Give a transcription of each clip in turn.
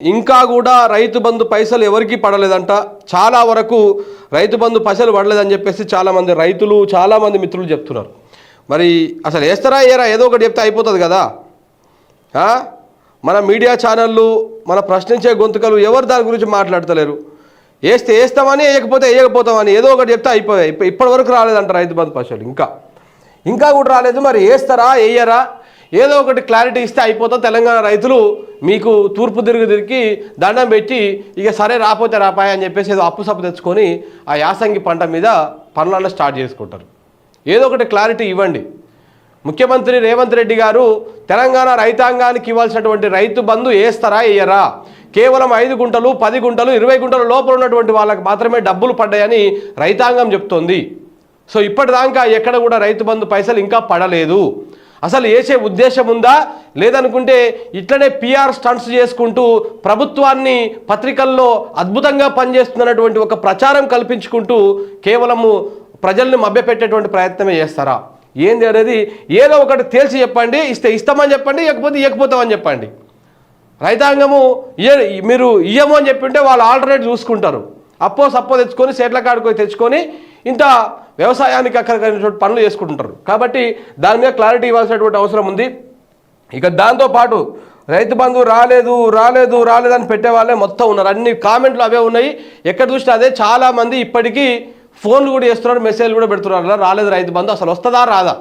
ఇంకా కూడా రైతు బంధు పైసలు ఎవరికి పడలేదంట. చాలా వరకు రైతు బంధు పైసలు పడలేదని చెప్పేసి చాలామంది రైతులు చాలామంది మిత్రులు చెప్తున్నారు. మరి అసలు వేస్తారా ఏరా ఏదో ఒకటి చెప్తే అయిపోతుంది కదా. మన మీడియా ఛానళ్ళు మన ప్రశ్నించే గొంతుకలు ఎవరు దాని గురించి మాట్లాడతలేరు. వేస్తే వేస్తామని వేయకపోతే వేయకపోతామని ఏదో ఒకటి చెప్తే అయిపోయాయి. ఇప్పటి వరకు రాలేదంట రైతు బంధు పైసలు. ఇంకా ఇంకా కూడా రాలేదు. మరి వేస్తారా వేయరా? ఏదో ఒకటి క్లారిటీ ఇస్తే అయిపోతాం. తెలంగాణ రైతులు మీకు తూర్పు తిరుగు తిరిగి దండం పెట్టి ఇక సరే రాపోతే రాపాయ అని చెప్పేసి ఏదో అప్పు సప్పు తెచ్చుకొని ఆ యాసంగి పంట మీద పనులన్న స్టార్ట్ చేసుకుంటారు. ఏదో ఒకటి క్లారిటీ ఇవ్వండి. ముఖ్యమంత్రి రేవంత్ రెడ్డి గారు తెలంగాణ రైతాంగానికి ఇవ్వాల్సినటువంటి రైతు బంధు వేస్తారా వేయరా కేవలం ఐదు గుంటలు పది గుంటలు ఇరవై గుంటల లోపల ఉన్నటువంటి వాళ్ళకి మాత్రమే డబ్బులు పడ్డాయని రైతాంగం చెప్తోంది. సో ఇప్పటిదాకా ఎక్కడ కూడా రైతు బంధు పైసలు ఇంకా పడలేదు. అసలు వేసే ఉద్దేశం ఉందా? లేదనుకుంటే ఇట్లనే పిఆర్ స్టంట్స్ చేసుకుంటూ ప్రభుత్వాన్ని పత్రికల్లో అద్భుతంగా పనిచేస్తున్నటువంటి ఒక ప్రచారం కల్పించుకుంటూ కేవలము ప్రజల్ని మభ్యపెట్టేటువంటి ప్రయత్నమే చేస్తారా? ఏంది అనేది ఏదో ఒకటి తేల్చి చెప్పండి ఇస్తే ఇస్తామని చెప్పండి ఇవ్వకపోతే ఇవ్వకపోతామని చెప్పండి. రైతాంగము ఇయ్య మీరు ఇయ్యము అని చెప్పింటే వాళ్ళు ఆల్టర్నేట్ చూసుకుంటారు. అప్పో సప్పో తెచ్చుకొని సేట్ల కాడుకొని తెచ్చుకొని ఇంత వ్యవసాయానికి అక్కడికైనటువంటి పనులు చేసుకుంటుంటారు. కాబట్టి దాని మీద క్లారిటీ ఇవ్వాల్సినటువంటి అవసరం ఉంది. ఇక దాంతోపాటు రైతు బంధు రాలేదు రాలేదు రాలేదని పెట్టే వాళ్ళే మొత్తం ఉన్నారు. అన్ని కామెంట్లు అవే ఉన్నాయి. ఎక్కడ చూసినా అదే చాలామంది ఇప్పటికీ ఫోన్లు కూడా చేస్తున్నారు మెసేజ్లు కూడా పెడుతున్నారు. రాలేదు రైతు బంధు అసలు వస్తుందా రాదా?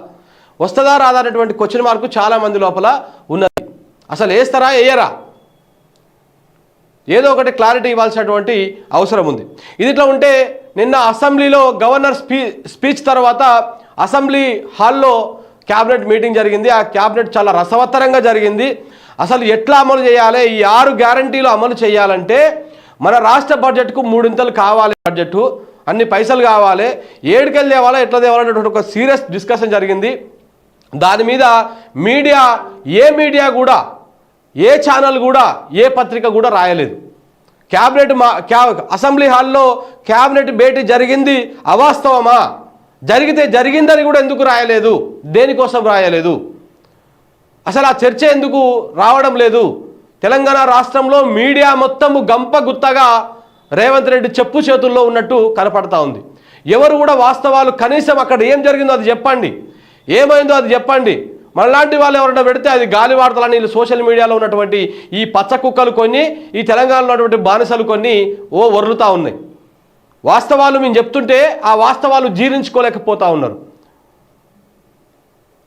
వస్తుందా రాదా అనేటువంటి క్వశ్చన్ మార్కు చాలామంది లోపల ఉన్నది. అసలు వేస్తారా వేయరా? ఏదో ఒకటి క్లారిటీ ఇవ్వాల్సినటువంటి అవసరం ఉంది. ఇది ఇట్లా ఉంటే నిన్న అసెంబ్లీలో గవర్నర్ స్పీ స్పీచ్ తర్వాత అసెంబ్లీ హాల్లో క్యాబినెట్ మీటింగ్ జరిగింది. ఆ క్యాబినెట్ చాలా రసవత్తరంగా జరిగింది. అసలు ఎట్లా అమలు చేయాలి? ఈ ఆరు గ్యారంటీలు అమలు చేయాలంటే మన రాష్ట్ర బడ్జెట్కు మూడింతలు కావాలి బడ్జెట్ అన్ని పైసలు కావాలి. ఏడుకెళ్ళి తేవాలా ఎట్లా తేవాలనేటువంటి ఒక సీరియస్ డిస్కషన్ జరిగింది. దాని మీద మీడియా ఏ మీడియా కూడా ఏ ఛానల్ కూడా ఏ పత్రిక కూడా రాయలేదు. క్యాబినెట్ మా క్యా అసెంబ్లీ హాల్లో క్యాబినెట్ భేటీ జరిగింది అవాస్తవమా? జరిగితే జరిగిందని కూడా ఎందుకు రాయలేదు? దేనికోసం రాయలేదు? అసలు ఆ చర్చ ఎందుకు రావడం లేదు? తెలంగాణ రాష్ట్రంలో మీడియా మొత్తము గంప గుత్తగా రేవంత్ రెడ్డి చెప్పు చేతుల్లో ఉన్నట్టు కనపడతా ఉంది. ఎవరు కూడా వాస్తవాలు కనీసం అక్కడ ఏం జరిగిందో అది చెప్పండి. ఏమైందో అది చెప్పండి. మనలాంటి వాళ్ళు ఎవరైనా పెడితే అది గాలి వార్తలని వీళ్ళు సోషల్ మీడియాలో ఉన్నటువంటి ఈ పచ్చ కుక్కలు కొన్ని ఈ తెలంగాణలో ఉన్నటువంటి బానిసలు కొన్ని ఓ వరులుతూ ఉన్నాయి. వాస్తవాలు మేము చెప్తుంటే ఆ వాస్తవాలు జీర్ణించుకోలేకపోతూ ఉన్నారు.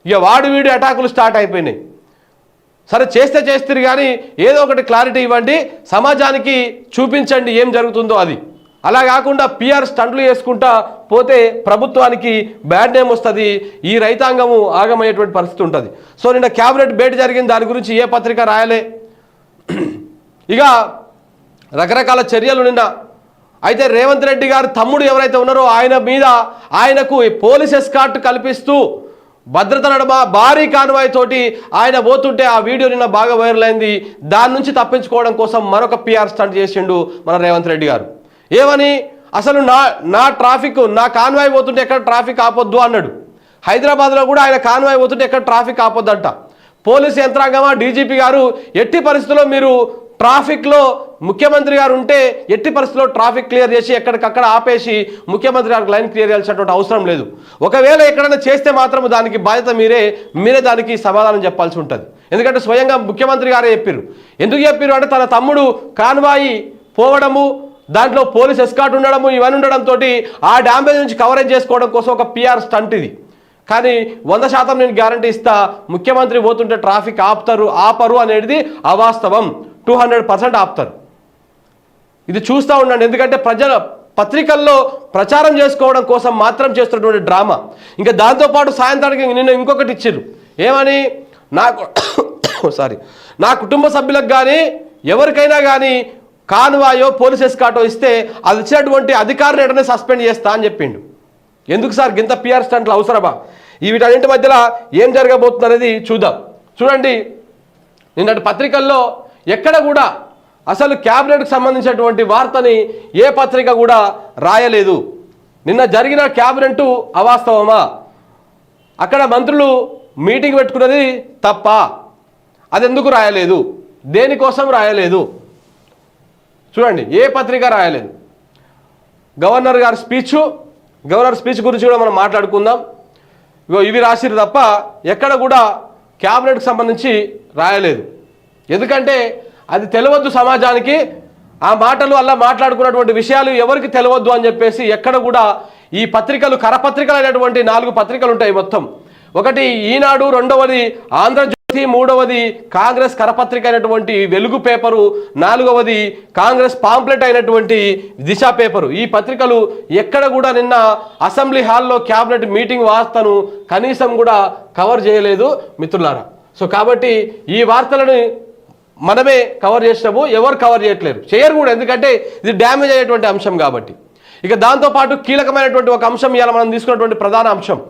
ఇక వాడు వీడి అటాకులు స్టార్ట్ అయిపోయినాయి. సరే చేస్తే చేస్తారు కానీ ఏదో ఒకటి క్లారిటీ ఇవ్వండి సమాజానికి చూపించండి ఏం జరుగుతుందో అది. అలా కాకుండా పిఆర్ స్టంట్లు చేసుకుంటా పోతే ప్రభుత్వానికి బ్యాడ్ నేమ్ వస్తుంది ఈ రైతాంగము ఆగమయ్యేటువంటి పరిస్థితి ఉంటుంది. సో నిన్న క్యాబినెట్ భేటీ జరిగింది దాని గురించి ఏ పత్రిక రాయలే? ఇక రకరకాల చర్యలు నిన్న. అయితే రేవంత్ రెడ్డి గారు తమ్ముడు ఎవరైతే ఉన్నారో ఆయన మీద ఆయనకు పోలీస్ ఎస్కాట్ కల్పిస్తూ భద్రత నడమ భారీ కాన్వాయ్ తోటి ఆయన పోతుంటే ఆ వీడియో నిన్న బాగా వైరల్ అయింది. దాని నుంచి తప్పించుకోవడం కోసం మరొక పిఆర్ స్టంట్ చేసిండు మన రేవంత్ రెడ్డి గారు. ఏమని? అసలు నా నా ట్రాఫిక్ నా కాన్వాయ్ పోతుంటే ఎక్కడ ట్రాఫిక్ ఆపొద్దు అన్నాడు. హైదరాబాద్లో కూడా ఆయన కాన్వాయ్ పోతుంటే ఎక్కడ ట్రాఫిక్ ఆపొద్దంట. పోలీసు యంత్రాంగమా? డీజీపీ గారు ఎట్టి పరిస్థితుల్లో మీరు ట్రాఫిక్లో ముఖ్యమంత్రి గారు ఉంటే ఎట్టి పరిస్థితుల్లో ట్రాఫిక్ క్లియర్ చేసి ఎక్కడికక్కడ ఆపేసి ముఖ్యమంత్రి గారికి లైన్ క్లియర్ చేయాల్సినటువంటి అవసరం లేదు. ఒకవేళ ఎక్కడైనా చేస్తే మాత్రం దానికి బాధ్యత మీరే మీరే దానికి సమాధానం చెప్పాల్సి ఉంటుంది. ఎందుకంటే స్వయంగా ముఖ్యమంత్రి గారే చెప్పారు ఎందుకు చెప్పారు అంటే తన తమ్ముడు కాన్వాయి పోవడము దాంట్లో పోలీస్ ఎస్కాట్ ఉండడము ఇవన్నీ ఉండడంతో ఆ డ్యామేజ్ నుంచి కవరేజ్ చేసుకోవడం కోసం ఒక పిఆర్ స్టంట్ ఇది. కానీ వంద శాతం నేను గ్యారంటీ ఇస్తా ముఖ్యమంత్రి పోతుంటే ట్రాఫిక్ ఆపుతారు ఆపరు అనేది అవాస్తవం. టూ హండ్రెడ్ పర్సెంట్ ఆపుతారు. ఇది చూస్తూ ఉండండి. ఎందుకంటే ప్రజల పత్రికల్లో ప్రచారం చేసుకోవడం కోసం మాత్రం చేస్తున్నటువంటి డ్రామా. ఇంకా దాంతోపాటు సాయంత్రానికి నిన్న ఇంకొకటి ఇచ్చారు ఏమని? నాకు సారీ. నా కుటుంబ సభ్యులకు కానీ ఎవరికైనా కానీ కాన్వాయో పోలీస్ ఎస్కాటో ఇస్తే అది ఇచ్చినటువంటి అధికారిని వెంటనే సస్పెండ్ చేస్తా అని చెప్పిండు. ఎందుకు సార్ గింత పిఆర్ స్టంట్లు అవసరమా? ఈ వీటన్నింటి మధ్యలో ఏం జరగబోతుంది అనేది చూద్దాం. చూడండి నిన్నటి పత్రికల్లో ఎక్కడ కూడా అసలు క్యాబినెట్కి సంబంధించినటువంటి వార్తని ఏ పత్రిక కూడా రాయలేదు. నిన్న జరిగిన క్యాబినెట్ అవాస్తవమా? అక్కడ మంత్రులు మీటింగ్ పెట్టుకున్నది తప్ప. అది ఎందుకు రాయలేదు? దేనికోసం రాయలేదు? చూడండి ఏ పత్రిక రాయలేదు. గవర్నర్ గారి స్పీచ్ గవర్నర్ స్పీచ్ గురించి కూడా మనం మాట్లాడుకుందాం. ఇగో ఇవి రాసిరు తప్ప ఎక్కడ కూడా క్యాబినెట్కి సంబంధించి రాయలేదు. ఎందుకంటే అది తెలియవద్దు సమాజానికి ఆ మాటలు అలా మాట్లాడుకున్నటువంటి విషయాలు ఎవరికి తెలియవద్దు అని చెప్పేసి ఎక్కడ కూడా ఈ పత్రికలు కరపత్రికలు అనేటువంటి నాలుగు పత్రికలు ఉంటాయి మొత్తం. ఒకటి ఈనాడు రెండవది ఆంధ్ర మూడవది కాంగ్రెస్ కరపత్రిక అయినటువంటి వెలుగు పేపరు నాలుగవది కాంగ్రెస్ పాంప్లెట్ అయినటువంటి దిశ పేపరు. ఈ పత్రికలు ఎక్కడ కూడా నిన్న అసెంబ్లీ హాల్లో క్యాబినెట్ మీటింగ్ వార్తను కనీసం కూడా కవర్ చేయలేదు మిత్రులారా. సో కాబట్టి ఈ వార్తలను మనమే కవర్ చేసినాము ఎవరు కవర్ చేయట్లేరు. చేయరు కూడా ఎందుకంటే ఇది డ్యామేజ్ అయ్యేటువంటి అంశం కాబట్టి. ఇక దాంతోపాటు కీలకమైనటువంటి ఒక అంశం ఇవాళ మనం తీసుకున్నటువంటి ప్రధాన అంశం.